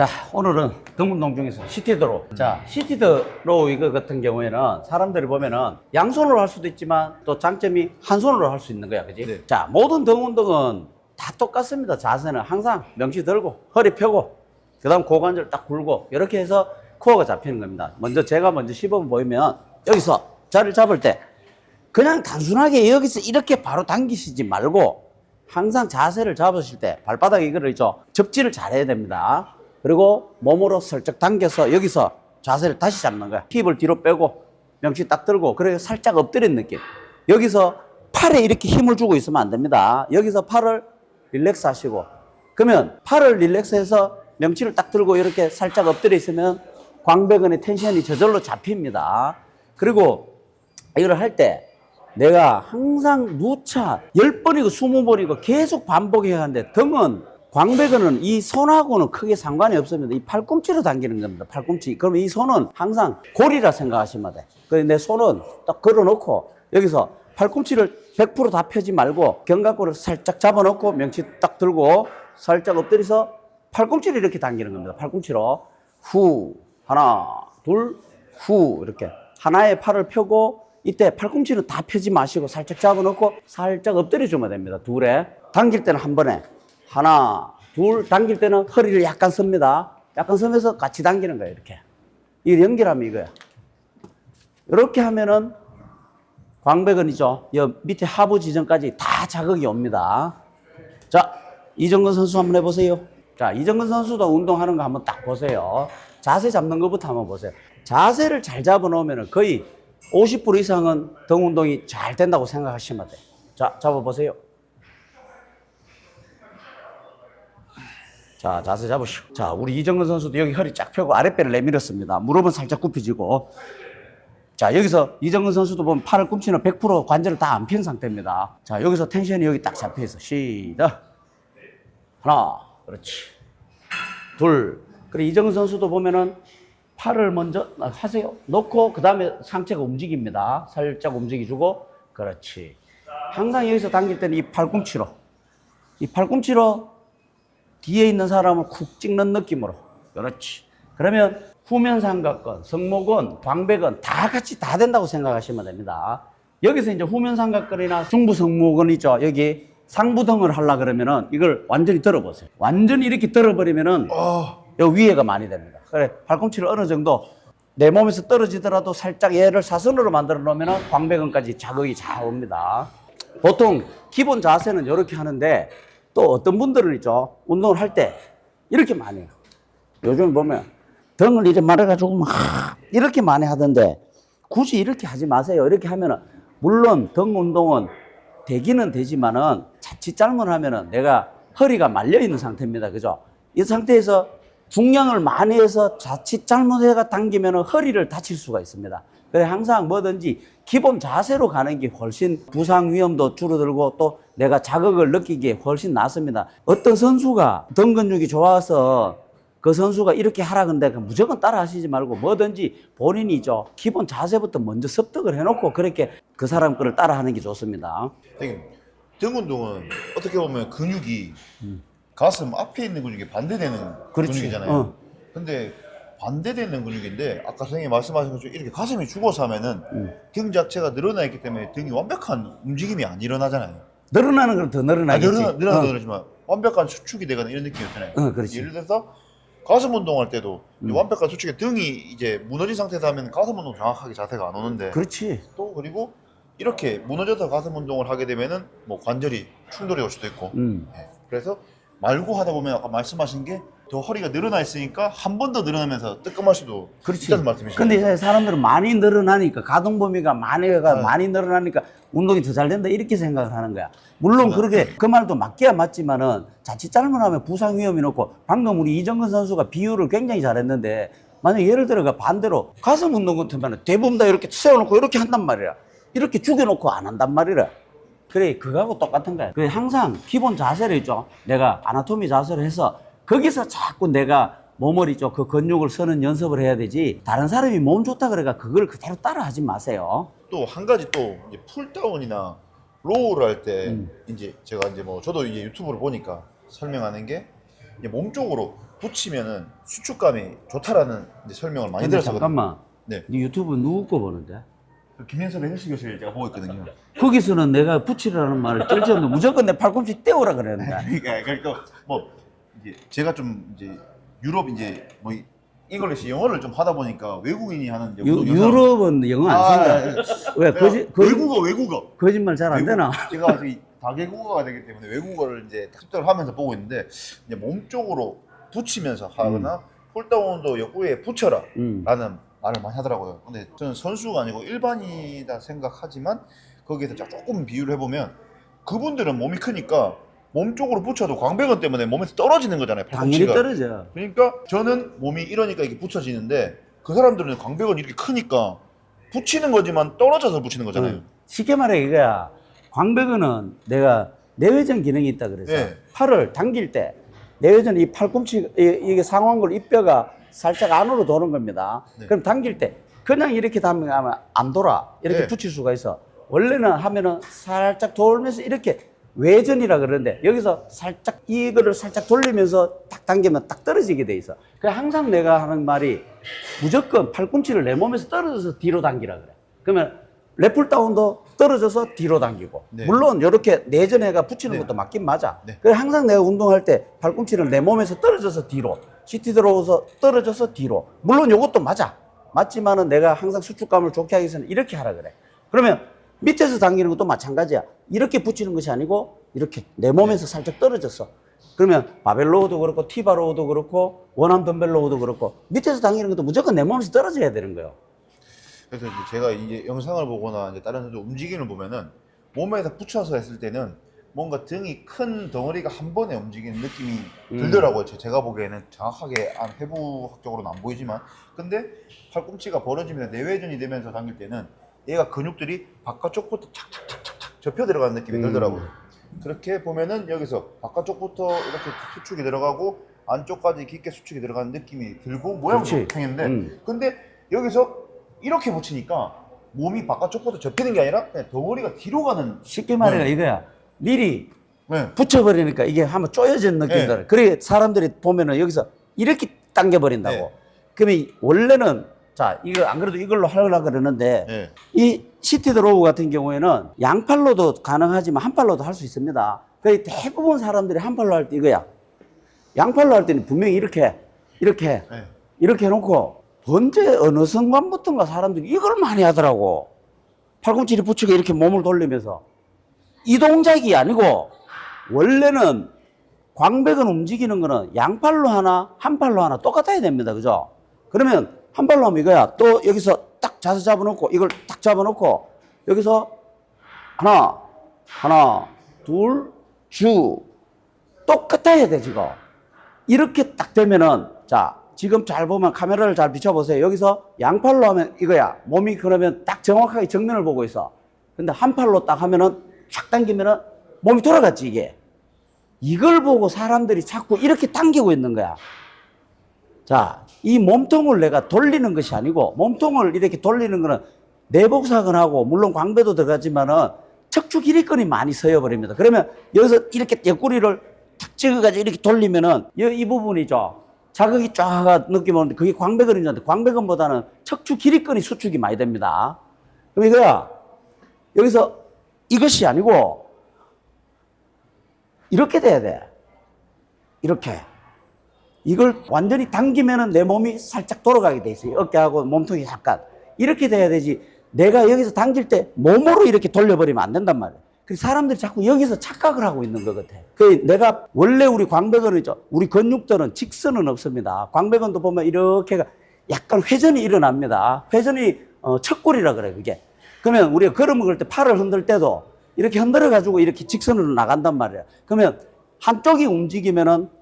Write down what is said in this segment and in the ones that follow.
자, 오늘은 등운동 중에서 시티드로. 자, 시티드로 이거 같은 경우에는 사람들이 보면은 양손으로 할 수도 있지만 또 장점이 한 손으로 할 수 있는 거야. 그지? 네. 자, 모든 등 운동은 다 똑같습니다. 자세는 항상 명치 들고 허리 펴고 그다음 고관절 딱 굴고 이렇게 해서 코어가 잡히는 겁니다. 먼저 제가 먼저 시범 보이면 여기서 자리를 잡을 때 그냥 단순하게 여기서 이렇게 바로 당기시지 말고 항상 자세를 잡으실 때 발바닥 이거를 접지를 잘해야 됩니다. 그리고 몸으로 슬쩍 당겨서 여기서 자세를 다시 잡는 거야. 힙을 뒤로 빼고 명치 딱 들고 그래 살짝 엎드린 느낌. 여기서 팔에 이렇게 힘을 주고 있으면 안 됩니다. 여기서 팔을 릴렉스 하시고 그러면 팔을 릴렉스해서 명치를 딱 들고 이렇게 살짝 엎드려 있으면 광배근의 텐션이 저절로 잡힙니다. 그리고 이걸 할 때 내가 항상 누차 10번이고 20번이고 계속 반복해야 하는데 등은 광배근은 이 손하고는 크게 상관이 없습니다. 이 팔꿈치로 당기는 겁니다. 팔꿈치. 그러면 이 손은 항상 골이라 생각하시면 돼. 그래서 내 손은 딱 걸어놓고 여기서 팔꿈치를 100%다 펴지 말고 견갑골을 살짝 잡아놓고 명치 딱 들고 살짝 엎드려서 팔꿈치를 이렇게 당기는 겁니다. 팔꿈치로 후 하나 둘 후 이렇게 하나의 팔을 펴고 이때 팔꿈치는 다 펴지 마시고 살짝 잡아놓고 살짝 엎드려 주면 됩니다. 둘에 당길 때는 한 번에 하나 둘 당길 때는 허리를 약간 씁니다. 약간 쓰면서 같이 당기는 거예요. 이렇게 이 연결하면 이거야. 이렇게 하면은 광배근이죠. 여 밑에 하부 지점까지 다 자극이 옵니다. 자, 이정근 선수 한번 해보세요. 자, 이정근 선수도 운동하는 거 한번 딱 보세요. 자세 잡는 것부터 한번 보세요. 자세를 잘 잡아놓으면 거의 50% 이상은 등 운동이 잘 된다고 생각하시면 돼요. 자, 잡아보세요. 자, 자세 잡으시오. 자, 우리 이정근 선수도 여기 허리 쫙 펴고 아랫배를 내밀었습니다. 무릎은 살짝 굽혀지고. 자, 여기서 이정근 선수도 보면 팔을 꿈치는 100% 관절을 다 안 핀 상태입니다. 자, 여기서 텐션이 여기 딱 잡혀 있어. 시작. 하나, 그렇지. 둘. 그리고 이정근 선수도 보면은 팔을 먼저 하세요. 놓고 그 다음에 상체가 움직입니다. 살짝 움직여주고, 그렇지. 항상 여기서 당길 때는 이 팔꿈치로, 이 팔꿈치로 뒤에 있는 사람을 쿡 찍는 느낌으로. 그렇지. 그러면 후면 삼각근, 승모근, 광배근 다 같이 다 된다고 생각하시면 됩니다. 여기서 이제 후면 삼각근이나 중부 승모근이죠. 여기 상부등을 하려 그러면은 이걸 완전히 들어보세요. 완전히 이렇게 들어버리면은 아, 여기 위에가 많이 됩니다. 그래, 팔꿈치를 어느 정도 내 몸에서 떨어지더라도 살짝 얘를 사선으로 만들어 놓으면 광배근까지 자극이 잘 옵니다. 보통 기본 자세는 이렇게 하는데 또 어떤 분들은 있죠. 운동을 할 때 이렇게 많이 해요. 요즘 보면 등을 이렇게 말아가지고 막 이렇게 많이 하던데 굳이 이렇게 하지 마세요. 이렇게 하면은 물론 등 운동은 되기는 되지만은 자칫 잘못하면은 내가 허리가 말려 있는 상태입니다. 그죠? 이 상태에서 중량을 많이 해서 자칫 잘못해가 당기면은 허리를 다칠 수가 있습니다. 그래 항상 뭐든지 기본 자세로 가는 게 훨씬 부상 위험도 줄어들고 또 내가 자극을 느끼기에 훨씬 낫습니다. 어떤 선수가 등 근육이 좋아서 그 선수가 이렇게 하라 근데 무조건 따라 하시지 말고 뭐든지 본인이죠. 기본 자세부터 먼저 습득을 해놓고 그렇게 그 사람 거를 따라 하는 게 좋습니다. 선생님 등 운동은 어떻게 보면 근육이 가슴 앞에 있는 근육이 반대되는 음. 그렇지. 근육이잖아요. 어. 근데 반대되는 근육인데 아까 선생님 말씀하신 것처럼 이렇게 가슴이 죽어서 하면은 음. 등 자체가 늘어나 있기 때문에 등이 완벽한 움직임이 안 일어나잖아요. 늘어나는 건더 아, 늘어나겠지. 늘어나, 늘어나도 어. 그렇지만 완벽한 수축이 되거나 이런 느낌이었잖아요. 어, 그렇지. 예를 들어서 가슴 운동할 때도 음. 이 완벽한 수축에 등이 이제 무너진 상태에서 하면 가슴 운동 정확하게 자세가 안 오는데 그렇지. 또 그리고 이렇게 무너져서 가슴 운동을 하게 되면은 뭐 관절이 충돌이 올 수도 있고 음. 예. 그래서 말고 하다 보면 아까 말씀하신 게 더 허리가 늘어나 있으니까 한 번 더 늘어나면서 뜨끔할 수도 그렇지. 있다는 말씀이시죠? 근데 이제 사람들은 많이 늘어나니까 가동 범위가 많이가 네. 많이 늘어나니까 운동이 더 잘 된다 이렇게 생각을 하는 거야. 물론 그렇게 그 말도 맞기야 맞지만은 자칫 잘못하면 부상 위험이 높고 방금 우리 이정근 선수가 비유를 굉장히 잘했는데 만약 예를 들어가 반대로 가슴 운동 같으면 대부분 다 이렇게 세워놓고 이렇게 한단 말이야. 이렇게 죽여놓고 안 한단 말이야. 그래 그거하고 똑같은 거야. 그래 항상 기본 자세를 있죠. 내가 아나토미 자세를 해서 거기서 자꾸 내가 몸을 있죠. 그 근육을 쓰는 연습을 해야 되지. 다른 사람이 몸 좋다 그래가 그걸 그대로 따라 하지 마세요. 또 한 가지 또 이제 풀다운이나 로우를 할 때 음. 이제 제가 이제 뭐 저도 이제 유튜브를 보니까 설명하는 게 이제 몸 쪽으로 붙이면은 수축감이 좋다라는 이제 설명을 많이 근데 들었거든요. 잠깐만. 네. 네 유튜브 누구 거 보는데? 그 김현섭의 헬스 교실 제가 보고 있거든요. 거기서는 내가 붙이라는 말을 쩔지 않는데 무조건 내 팔꿈치 떼오라 그러는데. 그러니까 그러니까 뭐 이제 제가 좀 이제 유럽 이제 뭐 이- 잉글리시 영어를 좀 하다 보니까 외국인이 하는 이제 유, 운동 영상을- 유럽은 영어 안 아, 쓴다. 예, 예. 왜 내가 거짓 거짓 외국어 외국어 거짓말 잘 안 외국- 되나? 제가 저기 다계국어가 되기 때문에 외국어를 이제 습득을 하면서 보고 있는데 이제 몸 쪽으로 붙이면서 하거나 폴다운도 옆구리에 붙여라 음. 라는 말을 많이 하더라고요. 근데 저는 선수가 아니고 일반이다 생각하지만 거기에서 조금 비유를 해보면 그분들은 몸이 크니까 몸 쪽으로 붙여도 광배근 때문에 몸에서 떨어지는 거잖아요. 당연히 팔꿈치가. 떨어져. 그러니까 저는 몸이 이러니까 이게 붙여지는데 그 사람들은 광배근이 이렇게 크니까 붙이는 거지만 떨어져서 붙이는 거잖아요. 음. 쉽게 말해 이거야. 광배근은 내가 내외전 기능이 있다 그래서 네. 팔을 당길 때 내외전 이 팔꿈치 이- 이게 상완골 입뼈가 살짝 안으로 도는 겁니다. 네. 그럼 당길 때 그냥 이렇게 담으면 안 돌아 이렇게 네. 붙일 수가 있어. 원래는 하면은 살짝 돌면서 이렇게 외전이라 그러는데 여기서 살짝 이거를 살짝 돌리면서 딱 당기면 딱 떨어지게 돼 있어. 그 항상 내가 하는 말이 무조건 팔꿈치를 내 몸에서 떨어져서 뒤로 당기라 그래. 그러면 레플 다운도 떨어져서 뒤로 당기고 네. 물론 이렇게 내전해가 붙이는 네. 것도 맞긴 맞아. 네. 그래 항상 내가 운동할 때 팔꿈치를 내 몸에서 떨어져서 뒤로 CT 들어오서 떨어져서 뒤로 물론 이것도 맞아. 맞지만은 내가 항상 수축감을 좋게 하기 위해서는 이렇게 하라 그래. 그러면 밑에서 당기는 것도 마찬가지야. 이렇게 붙이는 것이 아니고 이렇게 내 몸에서 살짝 떨어졌어. 그러면 바벨로우도 그렇고 티바로우도 그렇고 원암 덤벨로우도 그렇고 밑에서 당기는 것도 무조건 내 몸에서 떨어져야 되는 거예요. 그래서 이제 제가 이제 영상을 보거나 이제 다른 선수 움직임을 보면은 몸에서 붙여서 했을 때는 뭔가 등이 큰 덩어리가 한 번에 움직이는 느낌이 음. 들더라고요. 제- 제가 보기에는 정확하게 안 해부학적으로는 안 보이지만 근데 팔꿈치가 벌어지면서 내외전이 되면서 당길 때는 얘가 근육들이 바깥쪽부터 착착착착착 접혀 들어가는 느낌이 음. 들더라고요. 그렇게 보면은 여기서 바깥쪽부터 이렇게 수축이 들어가고 안쪽까지 깊게 수축이 들어가는 느낌이 들고 모양도 그렇지. 생겼는데 음. 근데 여기서 이렇게 붙이니까 몸이 바깥쪽부터 접히는 게 아니라 그냥 덩어리가 뒤로 가는 쉽게 말해 네. 이거야. 미리 네. 붙여버리니까 이게 한번 쪼여진 느낌이 네. 들어. 그래 사람들이 보면은 여기서 이렇게 당겨버린다고. 네. 그러면 이- 원래는 자 이거 안 그래도 이걸로 하려고 그러는데 네. 이 시티 드로우 같은 경우에는 양팔로도 가능하지만 한 팔로도 할 수 있습니다. 거의 대부분 사람들이 한 팔로 할 때 이거야. 양팔로 할 때는 분명히 이렇게 이렇게 네. 이렇게 해놓고 언제 어느 순간부터인가 사람들이 이걸 많이 하더라고. 팔꿈치를 붙이고 이렇게 몸을 돌리면서 이 동작이 아니고 원래는 광배근 움직이는 거는 양팔로 하나 한 팔로 하나 똑같아야 됩니다. 그죠? 그러면 한 팔로 하면 이거야. 또 여기서 딱 자세 잡아놓고 이걸 딱 잡아놓고 여기서 하나 하나 둘 주 똑같아야 돼 지금. 이렇게 딱 되면은 자 지금 잘 보면 카메라를 잘 비춰보세요. 여기서 양팔로 하면 이거야. 몸이 그러면 딱 정확하게 정면을 보고 있어. 근데 한 팔로 딱 하면은 촥 당기면은 몸이 돌아갔지 이게. 이걸 보고 사람들이 자꾸 이렇게 당기고 있는 거야. 자, 이 몸통을 내가 돌리는 것이 아니고 몸통을 이렇게 돌리는 거는 내복사근하고 물론 광배도 들어가지만은 척추 길이근이 많이 서여버립니다. 그러면 여기서 이렇게 옆구리를 탁 찍어가지고 이렇게 돌리면은 이, 이 부분이죠. 자극이 쫙 느낌 오는데 그게 광배근이는데 광배근보다는 척추 길이근이 수축이 많이 됩니다. 그럼 이거야. 여기서 이것이 아니고 이렇게 돼야 돼. 이렇게. 이걸 완전히 당기면은 내 몸이 살짝 돌아가게 돼 있어요. 어깨하고 몸통이 약간. 이렇게 돼야 되지. 내가 여기서 당길 때 몸으로 이렇게 돌려버리면 안 된단 말이야. 그 사람들이 자꾸 여기서 착각을 하고 있는 것 같아. 그 내가 원래 우리 광배근은 있죠. 우리 근육들은 직선은 없습니다. 광배근도 보면 이렇게가 약간 회전이 일어납니다. 회전이 어, 척골이라 그래 그게. 그러면 우리가 걸음 걸을 때 팔을 흔들 때도 이렇게 흔들어 가지고 이렇게 직선으로 나간단 말이야. 그러면 한쪽이 움직이면은 딱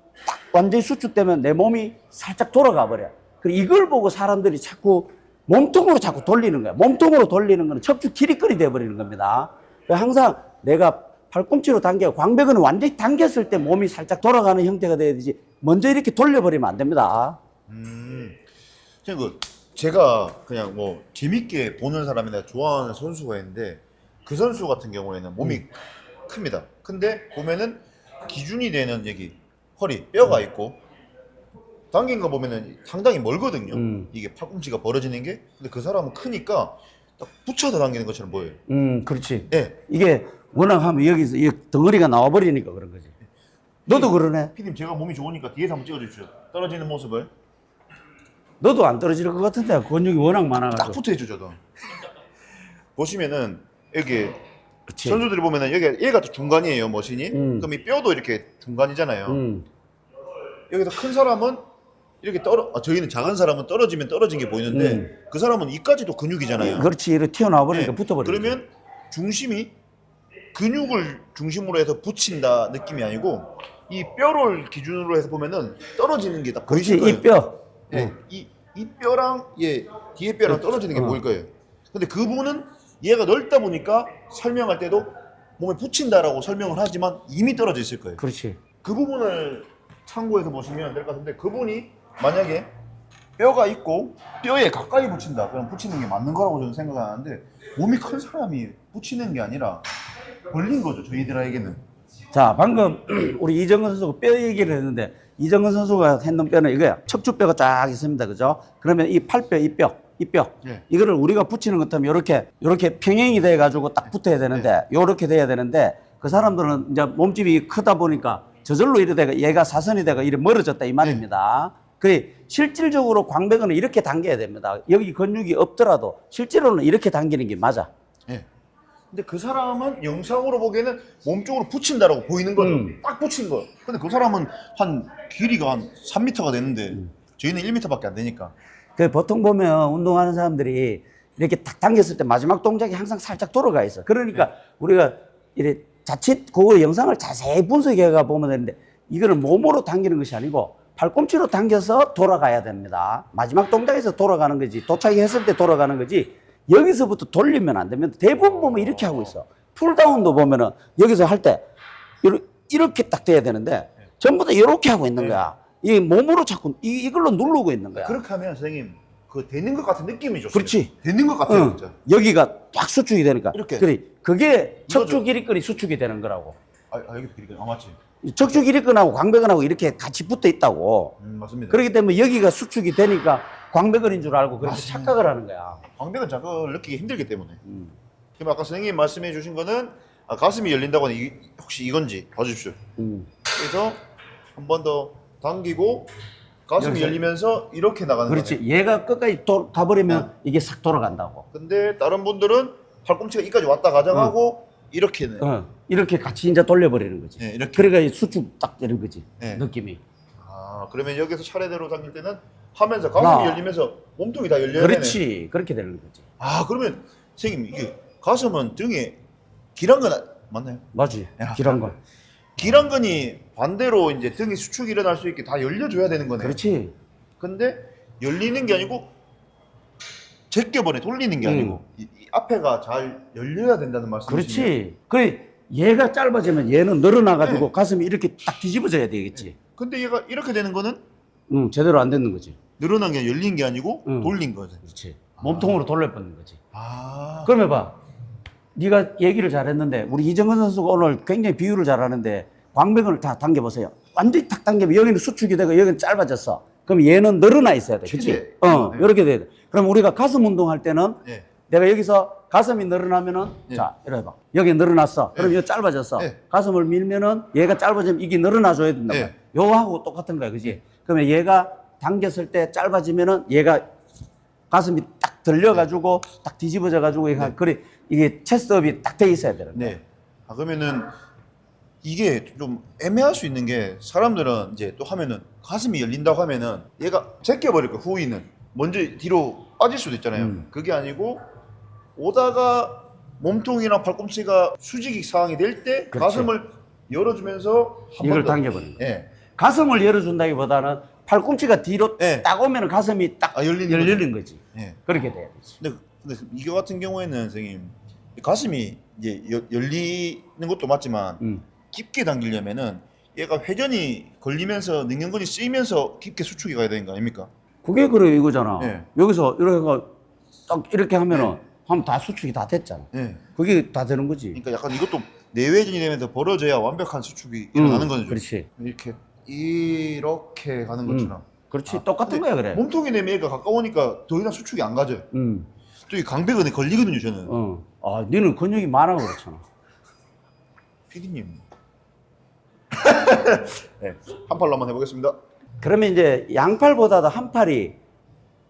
완전히 수축되면 내 몸이 살짝 돌아가 버려. 그리고 이걸 보고 사람들이 자꾸 몸통으로 자꾸 돌리는 거야. 몸통으로 돌리는 거는 척추 길이끌이 돼 버리는 겁니다. 항상 내가 팔꿈치로 당겨 광배근을 완전히 당겼을 때 몸이 살짝 돌아가는 형태가 돼야 되지. 먼저 이렇게 돌려버리면 안 됩니다. 음. 그 제가 그냥 뭐 재밌게 보는 사람이 나 좋아하는 선수가 있는데 그 선수 같은 경우에는 몸이 큽니다. 근데 보면은 기준이 되는 여기 허리 뼈가 있고 당긴 거 보면은 상당히 멀거든요. 음. 이게 팔꿈치가 벌어지는 게. 근데 그 사람은 크니까 딱 붙여서 당기는 것처럼 보여요. 음, 그렇지. 예. 이게 워낙 하면 여기서 이 덩어리가 나와버리니까 그런 거지. 너도 그러네. 피디님 제가 몸이 좋으니까 뒤에서 한번 찍어주십시오. 떨어지는 모습을 너도 안 떨어질 것 같은데 근육이 워낙 딱 많아가지고. 붙어 해주죠. 보시면은 여기 그렇지. 선수들이 보면은 여기 얘가 또 중간이에요 머신이. 음. 그럼 이 뼈도 이렇게 중간이잖아요. 음, 여기서 큰 사람은 이렇게 떨어. 아, 저희는 작은 사람은 떨어지면 떨어진 게 보이는데 음. 그 사람은 이까지도 근육이잖아요. 그렇지. 이렇게 튀어나와 버리니까 네. 붙어버리지. 그러면 중심이 근육을 중심으로 해서 붙인다 느낌이 아니고 이 뼈를 기준으로 해서 보면은 떨어지는 게딱 그렇지. 보이실 거예요. 이 뼈. 예, 어. 이, 이 뼈랑 예, 뒤에 뼈랑. 떨어지는 게 어. 보일 거예요. 근데 그분은 얘가 넓다 보니까 설명할 때도 몸에 붙인다라고 설명을 하지만 이미 떨어져 있을 거예요. 그렇지. 그 부분을 참고해서 보시면 될 것 같은데 그분이 만약에 뼈가 있고 뼈에 가까이 붙인다 그럼 붙이는 게 맞는 거라고 저는 생각하는데 몸이 큰 사람이 붙이는 게 아니라 벌린 거죠 저희들에게는 자, 방금 우리 이정근 선수가 뼈 얘기를 했는데 이정근 선수가 했는 뼈는 이거야. 척추뼈가 쫙 있습니다. 그죠? 그러면 이 팔뼈, 이 뼈, 이 뼈. 예. 이거를 우리가 붙이는 것 같으면 이렇게 이렇게 평행이 돼 가지고 딱 붙어야 되는데 요렇게 돼야 되는데 그 사람들은 이제 몸집이 크다 보니까 저절로 이래 되가 얘가 사선이 되가 이래 멀어졌다 이 말입니다. 그래 실질적으로 광배근은 이렇게 당겨야 됩니다. 여기 근육이 없더라도 실제로는 이렇게 당기는 게 맞아. 예. 근데 그 사람은 영상으로 보기에는 몸쪽으로 붙인다라고 보이는 거죠. 음. 딱 붙인 거. 근데 그 사람은 한 길이가 한 3m가 되는데 음. 저희는 1m밖에 안 되니까. 그 보통 보면 운동하는 사람들이 이렇게 딱 당겼을 때 마지막 동작이 항상 살짝 돌아가 있어. 그러니까 우리가 이래 자칫 그거 영상을 자세히 분석해가 보면 되는데 이거를 몸으로 당기는 것이 아니고 팔꿈치로 당겨서 돌아가야 됩니다. 마지막 동작에서 돌아가는 거지. 도착이 했을 때 돌아가는 거지. 여기서부터 돌리면 안 되면 대부분 보면 이렇게 하고 있어. 풀다운도 보면은 여기서 할 때 이렇게 딱 돼야 되는데 전부 다 이렇게 하고 있는 네. 거야. 이 몸으로 자꾸 이, 이걸로 누르고 있는 거야. 그렇게 하면 선생님 그 되는 것 같은 느낌이 좋습니다. 그렇지. 되는 것 같아요, 응. 진짜. 여기가 딱 수축이 되니까. 이렇게. 그래. 그게. 척추 길이끈이 수축이 되는 거라고. 아, 아 여기 길이가 아 맞지. 이 척추 길이끈하고 광배근하고 이렇게 같이 붙어 있다고. 음, 맞습니다. 그렇기 때문에 여기가 수축이 되니까 광배근인 줄 알고 그렇게 맞습니다. 착각을 하는 거야. 광배근 자극을 느끼기 힘들기 때문에. 음. 그럼 아까 선생님 말씀해 주신 거는 아, 가슴이 열린다고 하는 이, 혹시 이건지 봐주십시오. 음. 그래서 한 번 더 당기고 가슴이 여기서. 열리면서 이렇게 나가는 거네. 그렇지. 얘가 끝까지 도, 가버리면 어. 이게 싹 돌아간다고. 근데 다른 분들은 팔꿈치가 이까지 왔다 가정하고 이렇게는 어. 이렇게 같이 이제 돌려버리는 거지. 네, 이렇게. 그러니까 이 수축 딱 되는 거지. 네. 느낌이. 아 그러면 여기서 차례대로 당길 때는 하면서 가슴이 하나. 열리면서 몸통이 다 열려야 되네. 그렇지. 그렇게 되는 거지. 아 그러면 선생님 이게 가슴은 등에 기란근 아- 맞나요? 맞지. 야. 길한 거. 기란근이 반대로 이제 등에 수축이 일어날 수 있게 다 열려줘야 되는 거네. 그렇지. 근데 열리는 게 아니고 제껴버려 돌리는 게 음. 아니고 이, 이 앞에가 잘 열려야 된다는 말씀이시죠? 그렇지. 그 얘가 짧아지면 얘는 늘어나가지고 가슴이 이렇게 딱 뒤집어져야 되겠지. 근데 얘가 이렇게 되는 거는 응, 제대로 안 되는 거지. 늘어난 게 열린 게 아니고 음. 돌린 거죠. 그렇지. 몸통으로 돌려버리는 거지. 아. 그럼 해봐. 네가 얘기를 잘했는데 우리 이정근 선수가 오늘 굉장히 비유를 잘하는데 광배근을 다 당겨보세요. 완전히 탁 당기면 여기는 수축이 되고 여기는 짧아졌어. 그럼 얘는 늘어나 있어야 돼. 그렇지? 최대. 어, 네. 이렇게 돼야 돼. 그럼 우리가 가슴 운동할 때는 예. 내가 여기서 가슴이 늘어나면은 예. 자 이래 봐 여기 늘어났어 그럼 예. 이거 짧아졌어 예. 가슴을 밀면은 얘가 짧아지면 이게 늘어나 줘야 된다 예. 요하고 똑같은 거야 그지 그러면 얘가 당겼을 때 짧아지면은 얘가 가슴이 딱 들려가지고 딱 뒤집어져 가지고 얘가 그래 이게 체스트업이 딱 돼 있어야 되는 거야 네. 아 그러면은 이게 좀 애매할 수 있는 게 사람들은 이제 또 하면은 가슴이 열린다고 하면은 얘가 제껴버릴 거야 후위는 먼저 뒤로 빠질 수도 있잖아요. 음. 그게 아니고 오다가 몸통이랑 팔꿈치가 수직이 상황이 될 때 그렇지. 가슴을 열어주면서 한 이걸 번 더. 당겨버리는 거야 예. 가슴을 열어준다기보다는 팔꿈치가 뒤로 예. 딱 오면은 가슴이 딱 아, 열리는 열리는 거지 예. 그렇게 돼야 되지 근데, 근데 이거 같은 경우에는 선생님 가슴이 이제 여- 열리는 것도 맞지만 음. 깊게 당기려면은 얘가 회전이 걸리면서 능력근이 쓰이면서 깊게 수축이 가야 되는 거 아닙니까? 그게 그래 이거잖아 예. 여기서 이렇게 딱 이렇게 하면은 하면 다 수축이 다 됐잖아 예. 그게 다 되는 거지. 그러니까 약간 이것도 내외전이 되면서 벌어져야 완벽한 수축이 일어나는 음, 거죠. 그렇지. 이렇게 이렇게 가는 음. 것처럼. 그렇지. 똑같은 거야, 그래. 몸통이 내 매가 가까우니까 더 이상 수축이 안 가죠. 음. 또 이 강백은에 걸리거든요, 저는. 어. 아, 니는 근육이 많아 그렇잖아. 피디님. 네, 한 팔로 한번 해보겠습니다. 그러면 이제 양팔보다도 한 팔이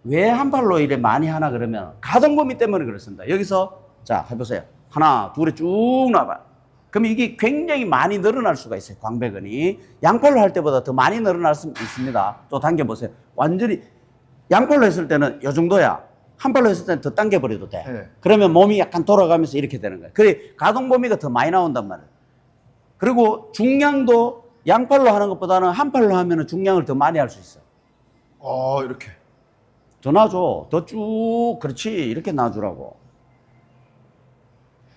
왜 한 팔로 이래 많이 하나 그러면 가동범위 때문에 그렇습니다. 여기서 자 해보세요. 하나, 둘에 쭉 나와봐요. 그럼 이게 굉장히 많이 늘어날 수가 있어요. 광배근이 양팔로 할 때보다 더 많이 늘어날 수 있습니다. 또 당겨 보세요. 완전히 양팔로 했을 때는 이 정도야. 한 팔로 했을 때는 더 당겨버려도 돼. 네. 그러면 몸이 약간 돌아가면서 이렇게 되는 거예요. 그래 가동 범위가 더 많이 나온단 말이에요. 그리고 중량도 양팔로 하는 것보다는 한 팔로 하면 중량을 더 많이 할 수 있어. 아, 이렇게. 더 놔줘. 더 쭉, 그렇지. 이렇게 놔주라고.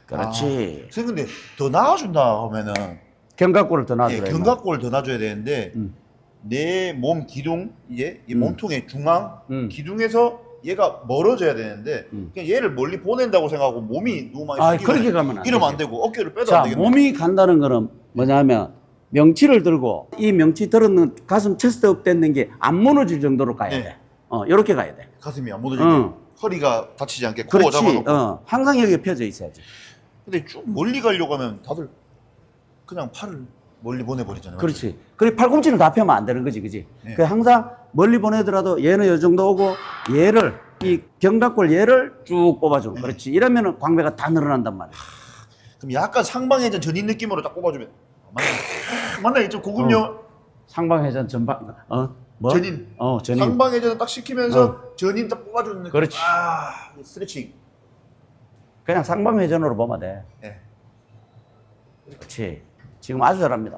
그렇지. 아, 선생님, 근데 더 나아준다 하면은 견갑골을 더 예, 놔주라. 이 견갑골 더 놔줘야 되는데 음. 내 몸 기둥 이제 이 음. 몸통의 중앙 음. 기둥에서 얘가 멀어져야 되는데 음. 그냥 얘를 멀리 보낸다고 생각하고 몸이 너무 많이 아, 그렇게 가면 안 이러면. 안 되고 어깨를 빼도 자, 안 되겠네. 몸이 간다는 거는 뭐냐면 명치를 들고 이 명치 들었는 가슴 체스트 업 됐는 게 안 무너질 정도로 가야 네. 돼. 어, 이렇게 가야 돼. 가슴이 안 묻어지게 응. 허리가 다치지 않게 코어 그렇지. 잡아놓고 어, 항상 여기 펴져 있어야지. 근데 쭉 멀리 가려고 하면 다들 그냥 팔을 멀리 보내버리잖아요. 그렇지. 그래 팔꿈치를 다 펴면 안 되는 거지, 그지? 네. 그 항상 멀리 보내더라도 얘는 이 정도 오고 얘를 이 견갑골 얘를 쭉 뽑아줘. 네. 그렇지. 이러면은 광배가 다 늘어난단 말이야. 그럼 약간 상방회전 전인 느낌으로 딱 꼽아주면 맞나? 맞나? 좀 고급요 상방회전 전방 어 뭐? 전인. 어 전인. 상방회전 딱 시키면서 전인 딱 뽑아주는 느낌. 그렇지. 아, 스트레칭. 그냥 상방회전으로 보면 돼. 예. 그렇지. 지금 아주 잘합니다.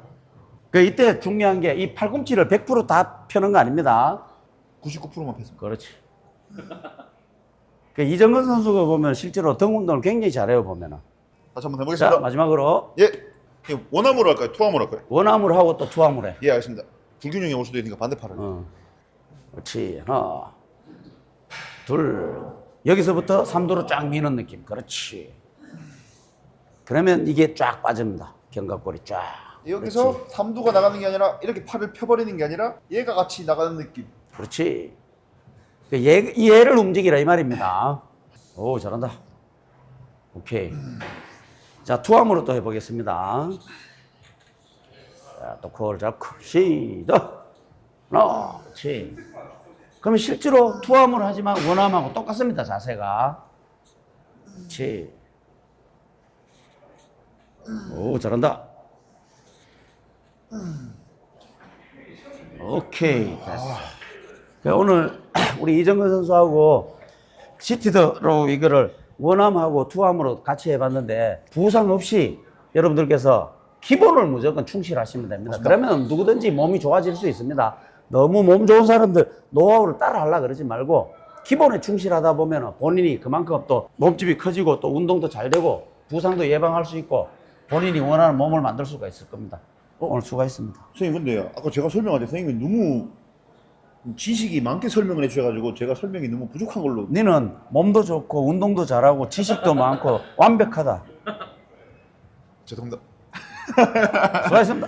그 이때 중요한 게 이 팔꿈치를 100%다 펴는 거 아닙니다. 99%만 뺐습니다. 그렇지. 그 이정근 선수가 보면 실제로 등 운동을 굉장히 잘해요 보면은. 다시 한번 자 해보겠습니다. 마지막으로 예. 원암으로 할까요? 투암으로 할까요? 원암으로 하고 또 투암으로 해. 예, 알겠습니다. 불균형이 올 수도 있으니까 반대팔을. 어. 그렇지. 하나, 둘. 여기서부터 삼도로 쫙 미는 느낌. 그렇지. 그러면 이게 쫙 빠집니다. 견갑골이 쫙. 여기서 삼두가 나가는 게 아니라 이렇게 팔을 펴버리는 게 아니라 얘가 같이 나가는 느낌. 그렇지. 그 얘, 이 얘를 움직이라 이 말입니다. 오, 잘한다. 오케이. 자, 투함으로 또 해보겠습니다. 자, 또 코어를 잡고, 시작. 그렇지. 그러면 실제로 투함으로 하지만 원함하고 똑같습니다, 자세가. 그렇지. 오, 잘한다. 오케이, 됐어. 그 오늘 우리 이정근 선수하고 시티드로 이거를 원함하고 투함으로 같이 해봤는데 부상 없이 여러분들께서 기본을 무조건 충실하시면 됩니다. 그러면 누구든지 몸이 좋아질 수 있습니다. 너무 몸 좋은 사람들 노하우를 따라 하려 그러지 말고 기본에 충실하다 보면 본인이 그만큼 또 몸집이 커지고 또 운동도 잘 되고 부상도 예방할 수 있고 본인이 원하는 몸을 만들 수가 있을 겁니다. 오늘 수고했습니다. 선생님 근데 아까 제가 설명할 때 선생님이 너무 지식이 많게 설명을 해주셔가지고 제가 설명이 너무 부족한 걸로 너는 몸도 좋고 운동도 잘하고 지식도 많고 완벽하다. 죄송합니다. 수고하셨습니다.